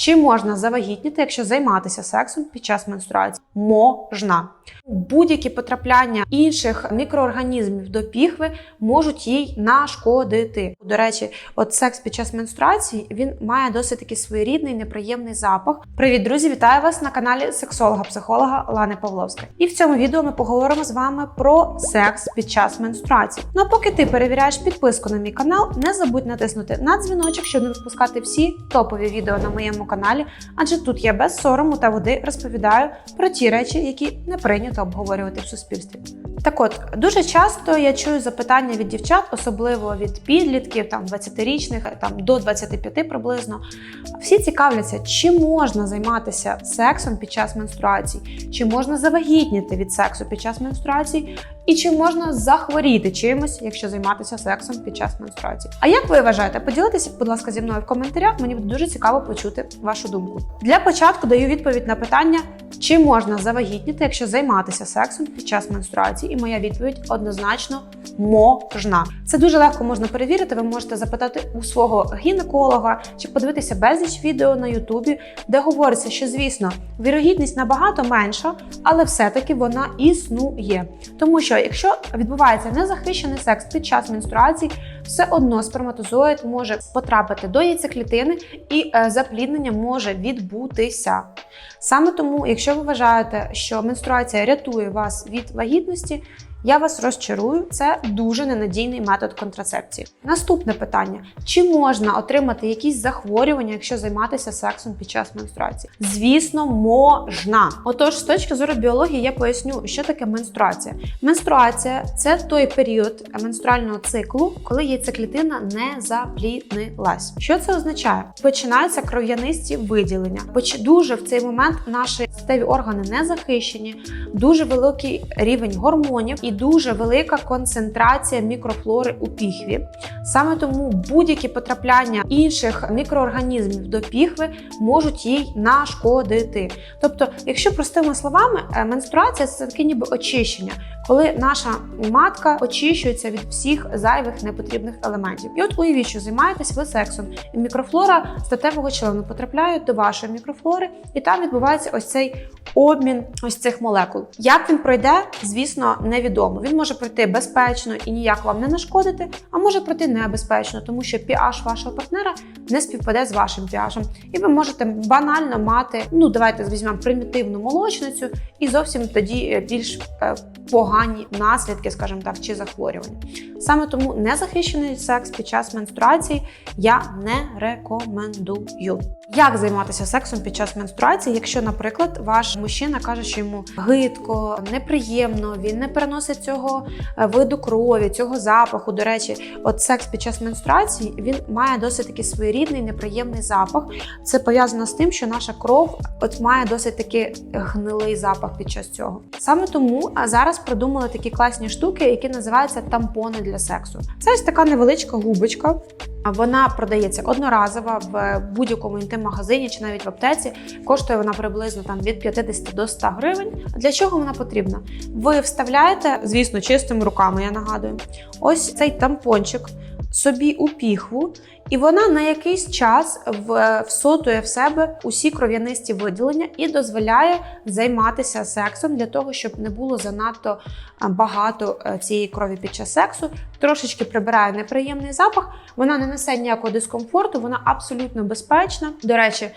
Чи можна завагітніти, якщо займатися сексом під час менструації? Можна. Будь-які потрапляння інших мікроорганізмів до піхви можуть їй нашкодити. До речі, от секс під час менструації він має досить такий своєрідний неприємний запах. Привіт, друзі! Вітаю вас на каналі сексолога-психолога Лани Павловська. І в цьому відео ми поговоримо з вами про секс під час менструації. Ну а поки ти перевіряєш підписку на мій канал, не забудь натиснути на дзвіночок, щоб не відпускати всі топові відео на моєму каналі, адже тут я без сорому та води розповідаю про ті речі, які не прийнято обговорювати в суспільстві. Так от дуже часто я чую запитання від дівчат, особливо від підлітків, там 20-річних, там до 25 приблизно. Всі цікавляться, чи можна займатися сексом під час менструації, чи можна завагітніти від сексу під час менструації, і чи можна захворіти чимось, якщо займатися сексом під час менструації. А як ви вважаєте? Поділитеся, будь ласка, зі мною в коментарях. Мені буде дуже цікаво почути вашу думку. Для початку даю відповідь на питання, чи можна завагітніти, якщо займатися сексом під час менструації. І моя відповідь однозначно можна. Це дуже легко можна перевірити. Ви можете запитати у свого гінеколога чи подивитися безліч відео на Ютубі, де говориться, що звісно вірогідність набагато менша, але все-таки вона існує. Тому що якщо відбувається незахищений секс під час менструації, все одно сперматозоїд може потрапити до яйцеклітини і е, запліднення може відбутися. Саме тому, якщо ви вважаєте, що менструація рятує вас від вагітності, я вас розчарую, це дуже ненадійний метод контрацепції. Наступне питання: чи можна отримати якісь захворювання, якщо займатися сексом під час менструації? Звісно, можна. Отож, з точки зору біології, я поясню, що таке менструація. Менструація це той період менструального циклу, коли яйцеклітина не запліднилась. Що це означає? Починаються кров'янисті виділення. Дуже в цей момент наші статеві органи не захищені, дуже великий рівень гормонів і дуже велика концентрація мікрофлори у піхві. Саме тому будь-які потрапляння інших мікроорганізмів до піхви можуть їй нашкодити. Тобто, якщо простими словами, е, менструація це таке ніби очищення, коли наша матка очищується від всіх зайвих непотрібних елементів. І от уявіть, що займаєтесь ви сексом, і мікрофлора статевого члену потрапляє до вашої мікрофлори, і там відбувається ось цей обмін ось цих молекул. Як він пройде, звісно, невідомо. Він може пройти безпечно і ніяк вам не нашкодити, а може пройти небезпечно, тому що pH вашого партнера не співпаде з вашим pH. І ви можете банально мати, ну давайте візьмемо примітивну молочницю, і зовсім тоді е, більш е, погані наслідки, скажімо так, чи захворювання. Саме тому незахищений секс під час менструації я не рекомендую. Як займатися сексом під час менструації, якщо, наприклад, ваш мужчина каже, що йому гидко, неприємно, він не переносить цього е, виду крові, цього запаху. До речі, от секс під час менструації він має досить такий своєрідний неприємний запах. Це пов'язано з тим, що наша кров от має досить такий гнилий запах під час цього. Саме тому зараз придумали такі класні штуки, які називаються тампони для сексу. Це ось така невеличка губочка. Вона продається одноразово в будь-якому інтим-магазині чи навіть в аптеці. Коштує вона приблизно там від 50 до 100 гривень. Для чого вона потрібна? Ви вставляєте, звісно, чистими руками, я нагадую, ось цей тампончик собі у піхву, і вона на якийсь час всотує в себе усі кров'янисті виділення і дозволяє займатися сексом для того, щоб не було занадто багато е, цієї крові під час сексу. Трошечки прибирає неприємний запах. Вона не несе ніякого дискомфорту, вона абсолютно безпечна. До речі,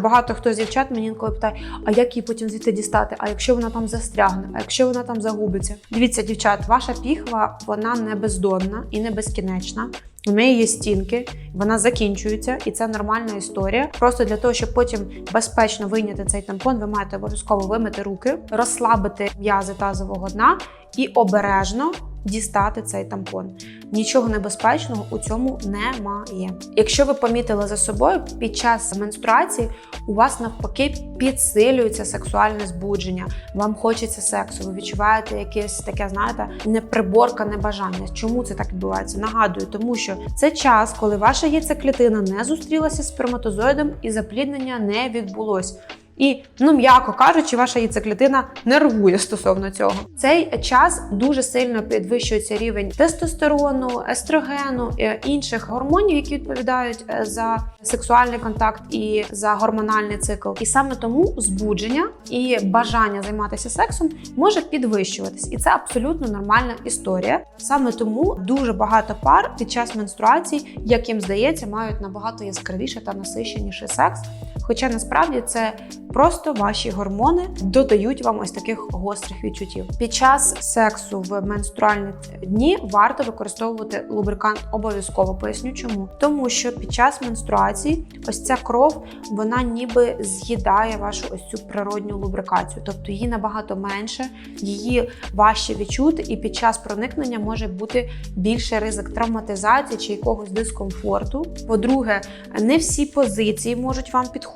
багато хто з дівчат мені інколи питає, а як її потім звідти дістати? А якщо вона там застрягне, а якщо вона там загубиться? Дивіться, дівчат, ваша піхва вона не бездонна і не безкінечна. У неї є стінки, вона закінчується, і це нормальна історія. Просто для того, щоб потім безпечно вийняти цей тампон, ви маєте обов'язково вимити руки, розслабити м'язи тазового дна і обережно дістати цей тампон. Нічого небезпечного у цьому немає. Якщо ви помітили за собою під час менструації, у вас навпаки підсилюється сексуальне збудження. Вам хочеться сексу, ви відчуваєте якесь таке, знаєте, неприборкане бажання. Чому це так відбувається? Нагадую, тому що це час, коли ваша яйцеклітина не зустрілася з сперматозоїдом і запліднення не відбулось. І, ну м'яко кажучи, ваша яйцеклітина нервує стосовно цього. Цей час дуже сильно підвищується рівень тестостерону, естрогену е, інших гормонів, які відповідають е, за сексуальний контакт і за гормональний цикл. І саме тому збудження і бажання займатися сексом може підвищуватись, і це абсолютно нормальна історія. Саме тому дуже багато пар під час менструацій, як їм здається, мають набагато яскравіше та насиченіший секс. Хоча насправді це просто ваші гормони додають вам ось таких гострих відчуттів. Під час сексу в менструальні дні варто використовувати лубрикант обов'язково. Поясню чому. Тому що під час менструації ось ця кров вона ніби з'їдає вашу ось цю природню лубрикацію, тобто її набагато менше, її важче відчути, і під час проникнення може бути більше ризик травматизації чи якогось дискомфорту. По-друге, не всі позиції можуть вам підходити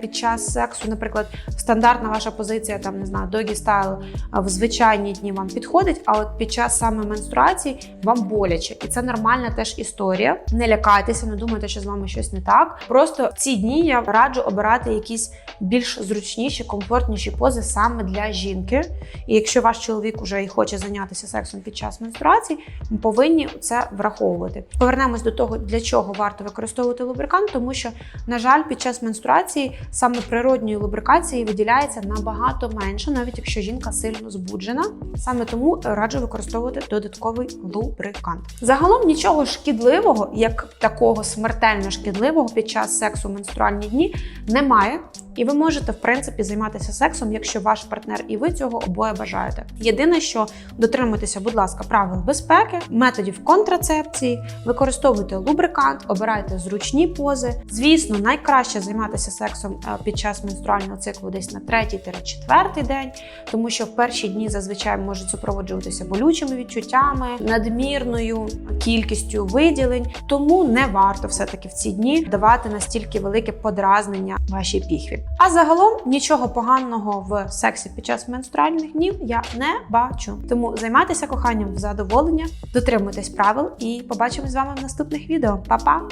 під час сексу. Наприклад, стандартна ваша позиція, там не знаю, догі стайл в звичайні дні вам підходить, а от під час саме менструації вам боляче, і це нормальна теж історія. Не лякайтеся, не думайте, що з вами щось не так. Просто ці дні я раджу обирати якісь більш зручніші, комфортніші пози саме для жінки. І якщо ваш чоловік уже і хоче зайнятися сексом під час менструації, ми повинні це враховувати. Повернемось до того, для чого варто використовувати лубрикант, тому що, на жаль, під час менструації саме природньої лубрикації виділяється набагато менше, навіть якщо жінка сильно збуджена. Саме тому раджу використовувати додатковий лубрикант. Загалом нічого шкідливого, як такого смертельно шкідливого під час сексу менструальні дні, немає. І ви можете, в принципі, займатися сексом, якщо ваш партнер і ви цього обоє бажаєте. Єдине, що дотримуйтеся, будь ласка, правил безпеки, методів контрацепції, використовуйте лубрикант, обирайте зручні пози. Звісно, найкраще займатися сексом е, під час менструального циклу десь на третій-четвертий день, тому що в перші дні зазвичай можуть супроводжуватися болючими відчуттями, надмірною кількістю виділень. Тому не варто все-таки в ці дні давати настільки велике подразнення вашій піхві. А загалом нічого поганого в сексі під час менструальних днів я не бачу. Тому займайтеся коханням в задоволення, дотримуйтесь правил і побачимось з вами в наступних відео. Па-па!